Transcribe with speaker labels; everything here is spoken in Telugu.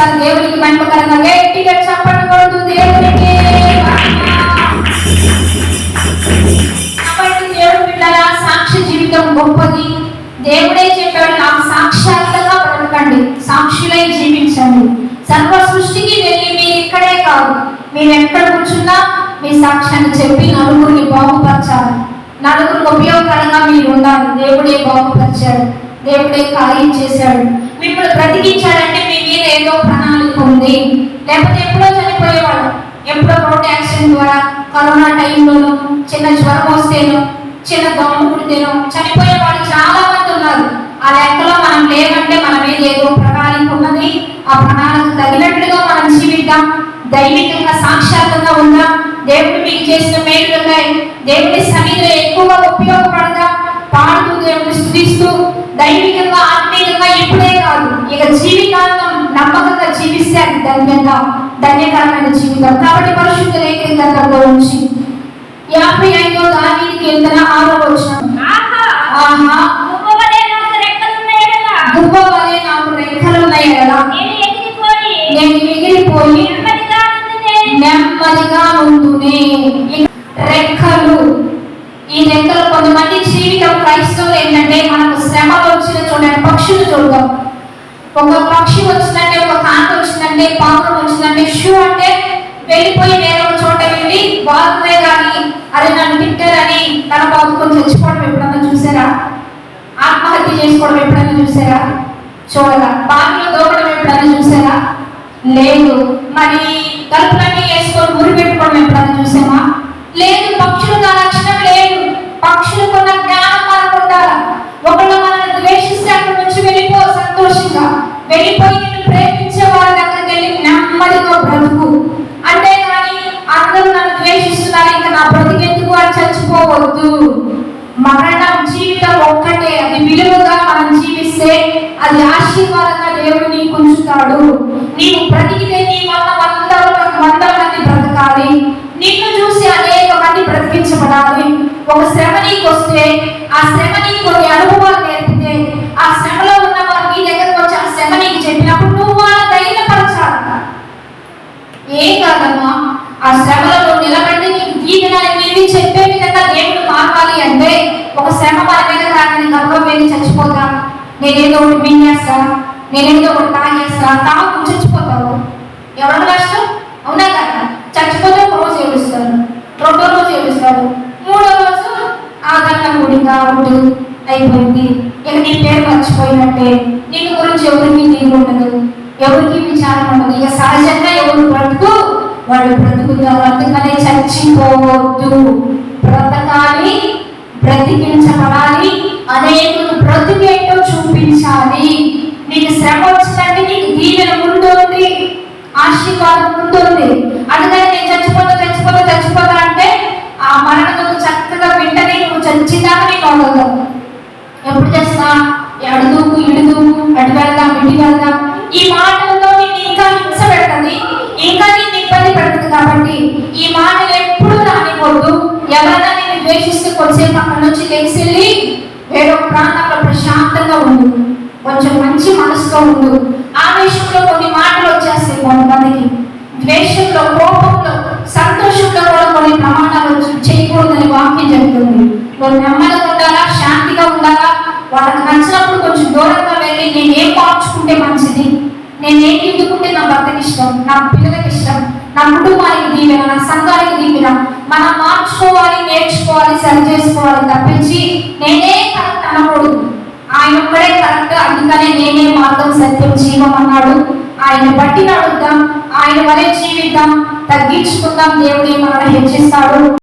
Speaker 1: ఒకసారి దేవునికి మహిమకరంగా గట్టిగా చెప్పకూడదు దేవునికి కాబట్టి దేవుడు బిడ్డల సాక్షి జీవితం గొప్పది దేవుడే చెప్పాడు నాకు సాక్షాత్తుగా బ్రతకండి సాక్షులై జీవించండి సర్వ సృష్టికి వెళ్ళి మీరు ఇక్కడే కాదు మీరు ఎక్కడ కూర్చున్నా మీ సాక్ష్యాన్ని చెప్పి నలుగురిని బాగుపరచాలి నలుగురికి ఉపయోగకరంగా మీరు ఉండాలి దేవుడే బాగుపరిచాడు దేవుడే కార్యం చేశాడు మిమ్మల్ని బ్రతికించాడంటే మీ మీద ఏదో ప్రణాళిక ఉంది లేకపోతే ఎప్పుడో చనిపోయేవాడు ఎప్పుడో రోడ్ యాక్సిడెంట్ ద్వారా కరోనా టైంలోనూ చిన్న జ్వరం వస్తేనో చిన్న దోమ కుడితేనో చనిపోయే వాళ్ళు చాలా మంది ఉన్నారు. ఆ లెక్కలో మనం లేవంటే మన మీద ఏదో ప్రణాళిక ఉన్నది. ఆ ప్రణాళిక తగినట్లుగా మనం జీవిద్దాం. దైవికంగా సాక్షాత్తంగా ఉందాం. దేవుడు మీకు చేసిన మేలుగా దేవుడి సన్నిధిలో ఎక్కువగా ఉపయోగపడదాం. పాడుతూ దేవుడిని స్థుతిస్తూ దైవికంగా ఆత్మీయంగా ఇప్పుడే కాదు ఇక జీవితాంతం నమ్మకంగా జీవిస్తే అది ధన్యంగా ధన్యకరమైన జీవితం. కాబట్టి పరిశుద్ధ లేఖికంగా నుంచి యాభై ఐదో దానికి కీర్తన ఆరో వచ్చిన
Speaker 2: ఆహా! నాకు
Speaker 1: రెక్కలు ఉన్నాయి కదా.
Speaker 2: నేను ఎగిరిపోయి నెమ్మదిగా
Speaker 1: రెక్కలు ఈ రెక్కలు కొంతమంది జీవితం క్రైస్తవులు ఏంటంటే మనకు వచ్చిన చూడండి పక్షులు చూడదాం ఒక పక్షి కాంతి వచ్చిందంటే పాపం వచ్చిందంటే షూ అంటే వెళ్ళిపోయి వేరే ఒక చోట వెళ్ళి బాగుందే కానీ అరే నన్ను తిట్టారని తన బాగుకొని చచ్చిపోవడం ఎప్పుడన్నా చూసారా? ఆత్మహత్య చేసుకోవడం ఎప్పుడన్నా చూసారా? చూడరా? బావిలో దూకడం ఎప్పుడన్నా చూసారా? లేదు. మరి తలుపులన్నీ వేసుకొని మురి పెట్టుకోవడం ఎప్పుడన్నా చూసామా? లేదు పక్షులకు ఆ లక్షణం లేదు పక్షులకున్న జ్ఞానం మనకు ఉండాలి ఒకళ్ళు మనల్ని ద్వేషిస్తే అక్కడి నుంచి వెళ్ళిపో సంతోషంగా వెళ్ళిపోయి నిన్ను ప్రేమించే వారి దగ్గరికి వెళ్ళి నెమ్మదిగా బ్రతుకు అంటే కానీ అందరూ నన్ను ద్వేషిస్తున్నారు ఇంకా నా బ్రతికెందుకు అని చచ్చిపోవద్దు మరణం జీవితం ఒక్కటే అది విలువగా మనం జీవిస్తే అది ఆశీర్వాదంగా దేవుడు చూస్తాడు నీవు బ్రతికితే నీ వల్ల వందల వందల మంది బ్రతకాలి. నిన్ను చూసి అనేక మంది బ్రతికించబడాలి. ఒక శ్రమ నీకు వస్తే ఆ శ్రమ నీకు కొన్ని అనుభవాలు నేర్పితే ఆ శ్రమలో ఉన్న వారు నీ దగ్గరకు వచ్చి ఆ శ్రమ నీకు చెప్పినప్పుడు నువ్వు వాళ్ళ ధైర్యపరచాలి ఏం కాదమ్మా? ఆ శ్రమలో నిలబడి నీకు దీవెన నీవి చెప్పే విధంగా దేవుడు మారాలి అంటే ఒక శ్రమ మన మీద రాని గర్వం వెళ్ళి చచ్చిపోతా. నేనేదో ఒకటి విన్యాస నేనేదో ఒకటి తాము తాగు చచ్చిపోతావు ఎవరికి నష్టం అవునా కదా? చచ్చిపోతే ఒక రోజు ఏడుస్తారు. రెండో రోజు ఏడుస్తారు. మూడో రోజు ఆదరణ కూడిగా కాబట్టి అయిపోయింది. ఇక నీ పేరు మర్చిపోయినట్టే. దీని గురించి ఎవరికి నీరు ఉండదు. ఎవరికి విచారం ఉండదు. ఇక సహజంగా ఎవరు బ్రతుకు? వాళ్ళు బ్రతుకుతారు. అందుకనే చచ్చిపోవద్దు. బ్రతకాలి బ్రతికించబడాలి అనేకులు బ్రతికేటో చూపించాలి. నీకు శ్రమ వచ్చిందంటే నీకు దీవెన ఉంటుంది వారికి ఉంటుంది అందుకని నేను చచ్చిపోతా చచ్చిపోతా చచ్చిపోతా అంటే ఆ మరణం చక్కగా వెంటనే నువ్వు చచ్చిదాకా నీకు ఉండదు ఎప్పుడు చేస్తా? అడుగుకు ఇడుగుకు అటు వెళ్దాం ఇటు వెళ్దాం. ఈ మాటలతో నీకు ఇంకా హింస పెడుతుంది ఇంకా నేను ఇబ్బంది పెడుతుంది కాబట్టి ఈ మాటలు ఎప్పుడు రానివ్వద్దు. ఎవరైనా నేను ద్వేషిస్తూ కొద్దిసేపు అక్కడి నుంచి లేచి వెళ్ళి వేరొక ప్రాంతంలో ప్రశాంతంగా ఉండు. కొంచెం మంచి మనసుతో ఉండు. ఆవేశంలో కొన్ని మాటలు వచ్చేస్తాయి కొంతమందికి. ద్వేషంలో కోపంలో సంతోషంలో కూడా కొన్ని ప్రమాణాలు చేయకూడదని వాక్యం చెబుతుంది వాళ్ళు నెమ్మదిగా ఉండాలా శాంతిగా ఉండాలా? వాళ్ళకి నచ్చినప్పుడు కొంచెం దూరంగా వెళ్ళి నేను ఏం మార్చుకుంటే మంచిది? నేను ఏం దిద్దుకుంటే నా భర్తకి ఇష్టం? నా పిల్లలకి ఇష్టం? నా కుటుంబానికి దీవెన? నా సంఘానికి దీవెన? మనం మార్చుకోవాలి నేర్చుకోవాలి సరి చేసుకోవాలి తప్పించి నేనే కరెక్ట్ అనకూడదు ఆయన ఒక్కడే కరెక్ట్ అందుకనే నేనే మార్గం సత్యం జీవం అన్నాడు. ఆయన బట్టి నడుద్దాం ఆయన వలె జీవిద్దాం తగ్గించుకుందాం దేవుడి మనల్ని హెచ్చిస్తాడు.